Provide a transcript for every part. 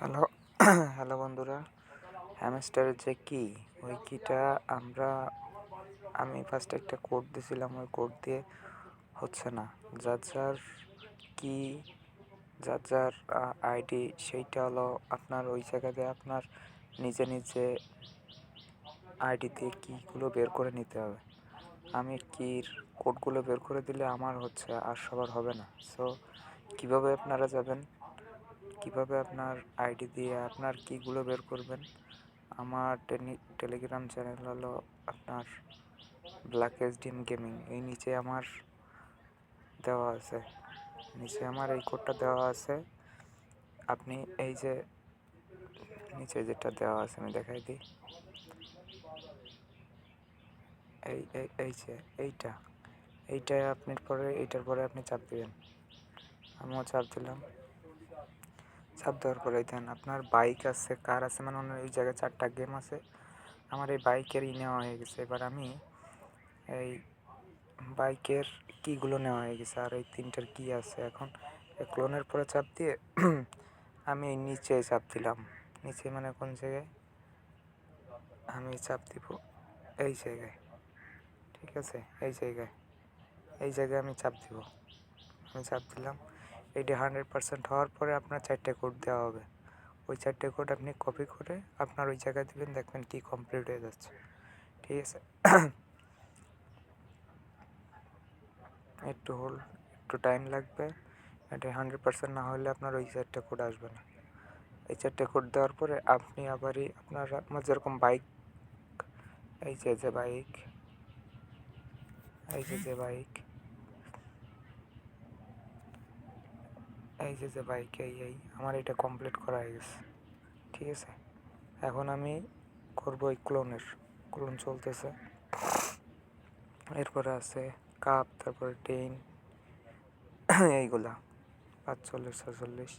Hello hello বন্ধুরা হ্যামস্টারের যে কি, ওই কিটা আমরা, আমি ফার্স্টে একটা কোড দিয়েছিলাম ওই কোড দিয়ে হচ্ছে না। যার যার কি, যার যার আইডি সেইটা হলো আপনার ওই জায়গাতে আপনার নিজে নিজে আইডি দিয়ে কীগুলো বের করে নিতে হবে। আমি কির কোডগুলো বের করে দিলে আমার হচ্ছে আর সবার হবে না। সো কীভাবে আপনারা যাবেন? কীভাবে আপনার আইডি দিয়ে আপনার কিগুলো বের করবেন? আমার টেলিগ্রাম চ্যানেল হলো আপনার ব্ল্যাক ডিম গেমিং। এই নিচে আমার দেওয়া আছে। নিচে আমার এই কোডটা দেওয়া আছে। আপনি এই যে, নিচে যেটা দেওয়া আছে আমি দেখাই দিই। এই এই এই যে, এইটা। এইটা আপনি পরে, এইটার পরে আপনি চাপ দিবেন। আমিও চাপ দিলাম। চাপ দেওয়ার পরে দেন আপনার বাইক আছে কার আছে মানে অন্য এই জায়গায় চারটা গেম আছে। আমার এই বাইকেরই নেওয়া হয়ে গেছে। এবার আমি এই বাইকের কিগুলো নেওয়া হয়ে গেছে। আর এই তিনটার কি আছে এখন। ক্লোনের পরে চাপ দিয়ে আমি নিচে চাপ দিলাম। নিচে মানে কোন জায়গায়? আমি চাপ দিব এই জায়গায়। ঠিক আছে? এই জায়গায়। এই জায়গায় আমি চাপ দিব। আমি চাপ দিলাম। এইটা হান্ড্রেড পার্সেন্ট হওয়ার পরে আপনার চারটে কোড দেওয়া হবে। ওই চারটে কোড আপনি কপি করে আপনার ওই জায়গায় দেবেন, দেখবেন কি কমপ্লিট হয়ে যাচ্ছে। ঠিক আছে? একটু হোল একটু টাইম লাগবে। এটা হান্ড্রেড পার্সেন্ট না হলে আপনার ওই চারটে কোড আসবে না। এই চারটে কোড দেওয়ার পরে আপনি আবারই আপনার আপনার যেরকম বাইক এই যে যে বাইক এই যে যে বাইক এই যে যে বাইক এই এই, আমার এটা কমপ্লিট করা হয়ে গেছে। ঠিক আছে? এখন আমি করব এই ক্লোনের ক্লোন চলতেছে। এরপরে আছে কাপ তারপরে টেন এইগুলা। পাঁচচল্লিশ ছচল্লিশ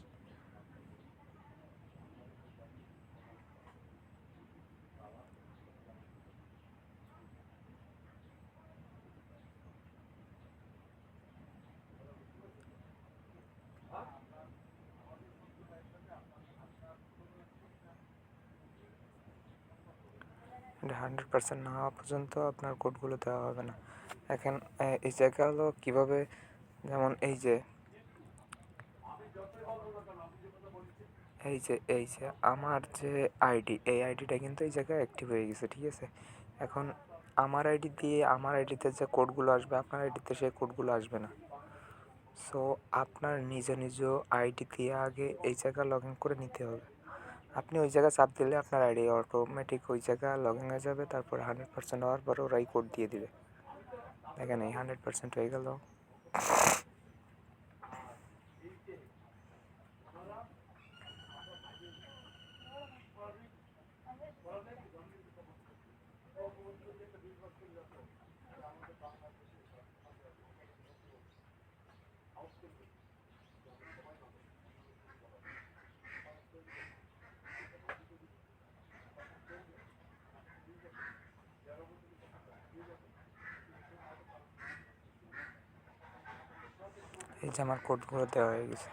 হান্ড্রেড পার্সেন্ট না হওয়া পর্যন্ত আপনার কোডগুলো দেওয়া হবে না। এখন এই জায়গা হলো কীভাবে, যেমন এই যে এই যে এই যে, আমার যে আইডি এই আইডিটা কিন্তু এই জায়গায় অ্যাক্টিভ হয়ে গেছে, ঠিক আছে? এখন আমার আইডি দিয়ে আমার আইডিতে যে কোডগুলো আসবে, আপনার আইডিতে সেই কোডগুলো আসবে না। সো আপনার নিজ নিজ আইডি দিয়ে আগে এই জায়গা লগ ইন করে নিতে হবে। আপনি ওই জায়গায় চাপ দিলে আপনার আইডি অটোমেটিক ওই জায়গা লগ ইন হয়ে যাবে তারপর হান্ড্রেড পার্সেন্ট হওয়ার পরে ওরাই কোড দিয়ে দিবে দেখেন এই হান্ড্রেড পার্সেন্ট হয়ে গেল যে আমার কোডগুলো দেওয়া হয়ে গেছে।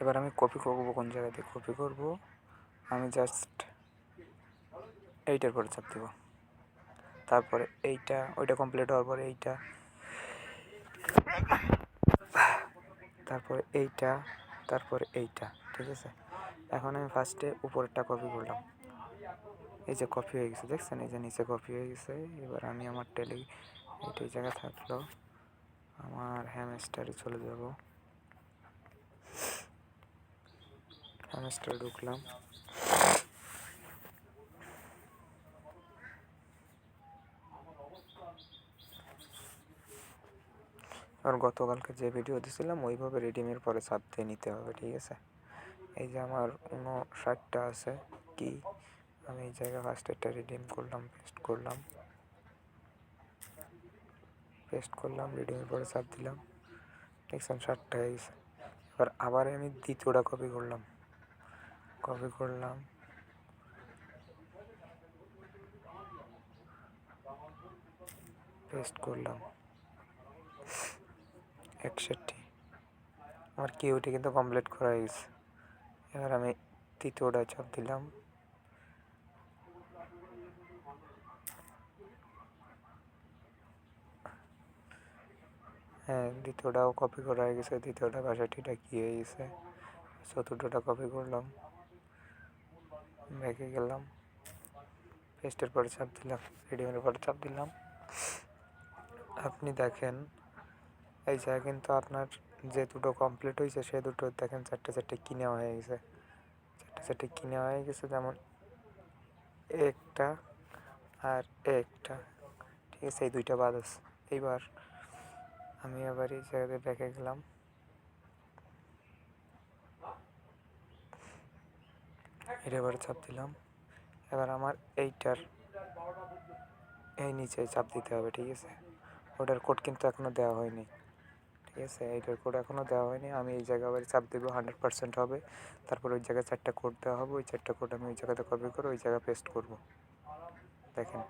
এবার আমি কপি করব কোন জায়গাতে কপি করব? আমি জাস্ট এইটার পরে চাপ দেবো। তারপরে এইটা, ওইটা কমপ্লিট হওয়ার পরে এইটা, তারপরে এইটা তারপরে এইটা, ঠিক আছে? এখন আমি ফার্স্টে উপরেরটা কপি করলাম। এই যে কপি হয়ে গেছে, দেখছেন? এই যে নিচে কপি হয়ে গেছে। এবার আমি আমার টেলি এইটা এই জায়গায় থাকল। আমার হ্যামস্টারে চলে যাব। হ্যামস্টারে ঢুকলাম। আর গতকালকে যে ভিডিও দিয়েছিলাম ওইভাবে রিডিমের পরে চাপ দিয়ে নিতে হবে, ঠিক আছে? এই যে আমার উনষাটটা আছে, কি? আমি এই জায়গায় ফার্স্ট একটা রিডিম করলাম পেস্ট করলাম। পেস্ট করলাম রিডিমের পরে চাপ দিলাম। দেখছেন, ষাটটা হয়ে গেছে। এবার আবার আমি দ্বিতীয়টা কপি করলাম। কপি করলাম? পেস্ট করলাম। একষট্টি। আমার কিউটি কিন্তু কমপ্লিট করা হয়ে গেছে। এবার আমি তৃতীয়টা চাপ দিলাম। হ্যাঁ দ্বিতীয়টাও কপি করা হয়ে গেছে। দ্বিতীয়টা বাসাটিটা কি হয়ে গেছে? চতুর্থটা কপি করলাম। ব্যাকে গেলাম। পেস্টের পরে চাপ দিলাম রেডিমের পরে চাপ দিলাম। আপনি দেখেন, এই জায়গায় কিন্তু আপনার যে দুটো কমপ্লিট হয়েছে সে দুটো দেখেন চারটে চারটে কিনে হয়ে গেছে। চারটে চারটে কিনে হয়ে গেছে, যেমন একটা আর একটা। ঠিক আছে, এই দুইটা বাদ আছে। এইবার আমি আবার এই জায়গাতে ব্যাকে গেলাম। এটা এবার চাপ দিলাম। এবার আমার এইটার এই নিচে চাপ দিতে হবে, ঠিক আছে? ওটার কোড কিন্তু এখনও দেওয়া হয়নি, ঠিক আছে? এইটার কোড এখনও দেওয়া হয়নি। আমি এই জায়গায় আবার চাপ দেবো হান্ড্রেড পার্সেন্ট হবে। তারপর ওই জায়গায় চারটা কোড দেওয়া হবে, ওই চারটা কোড আমি ওই জায়গাতে কপি করে ওই জায়গায় পেস্ট করব। দেখেন।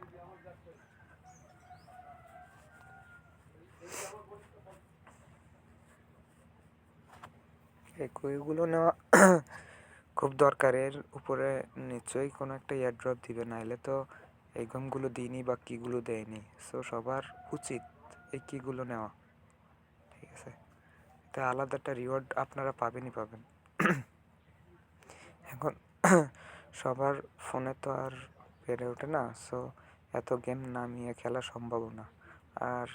এই কুইগুলো নেওয়া খুব দরকারের উপরে নিশ্চয়ই কোনো একটা এয়ারড্রপ দিবে না নাহলে তো এই গমগুলো দিইনি বা কীগুলো দেয়নি। সো সবার উচিত এই কীগুলো নেওয়া। ঠিক আছে? তা আলাদা একটা রিওয়ার্ড আপনারা পাবেনই পাবেন। এখন সবার ফোনে তো আর পেরে ওঠে না সো এত গেম নামিয়ে খেলা সম্ভব না। আর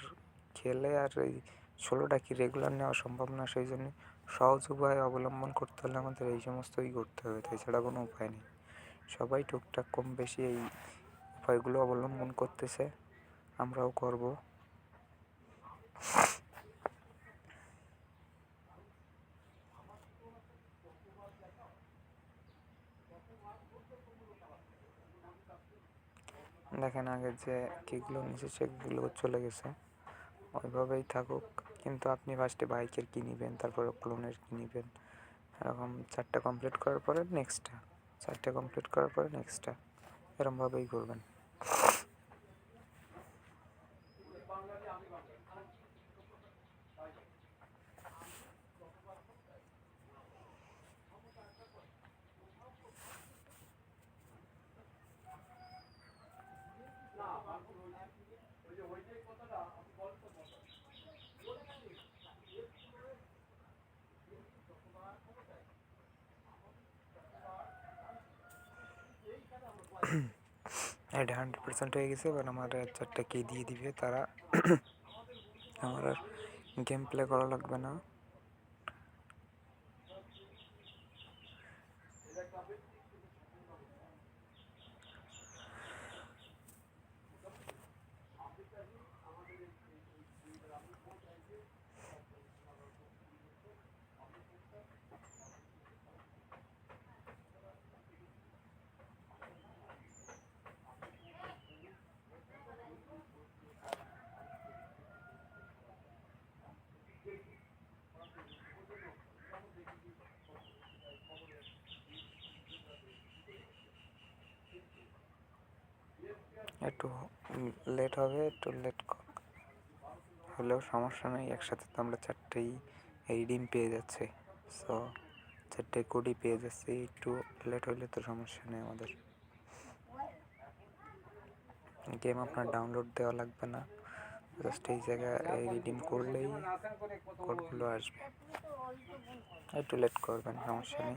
খেলে আর এই ষোলোটা কি রেগুলার নেওয়া সম্ভব না, সেই জন্য সহজ উপায় অবলম্বন করতে হলে আমাদের এই সমস্তই করতে হবে এছাড়া কোনো উপায় নেই। সবাই টুকটাক কম বেশি এই উপায়গুলো অবলম্বন করতেছে, আমরাও করব। দেখেন আগে যে কিগুলো নিচে, সেগুলো চলে গেছে। ওইভাবেই থাকুক। কিন্তু আপনি ফার্স্টে বাইকের কী নেবেন? তারপরে ক্লোনের কি নেবেন? এরকম চারটা কমপ্লিট করার পরে নেক্সটটা চারটে কমপ্লিট করার পরে নেক্সটটা এরকমভাবেই করবেন এটা হান্ড্রেড পার্সেন্ট হয়ে গেছে, এবার আমার চারটা কে দিয়ে দিবে তারা। আমার আর গেম প্লে করা লাগবে না। একটু লেট হবে, একটু লেট হলেও সমস্যা নেই, একসাথে তো আমরা চারটেই এই ডিম পেয়ে যাচ্ছে। সো চারটে কোডি পেয়ে যাচ্ছি, একটু লেট হলে তো সমস্যা নেই আমাদের। গেম আপনার ডাউনলোড দেওয়া লাগবে না। জাস্ট এই জায়গায় রিডিম করলেই কোডগুলো আসবে। একটু লেট করবেন, সমস্যা নেই।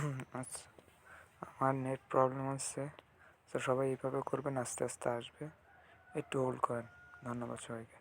আচ্ছা আমার নেট প্রবলেম হচ্ছে। তো সবাই এইভাবে করবেন, আস্তে আস্তে আসবে। একটু হোল্ড করেন। ধন্যবাদ সবাইকে।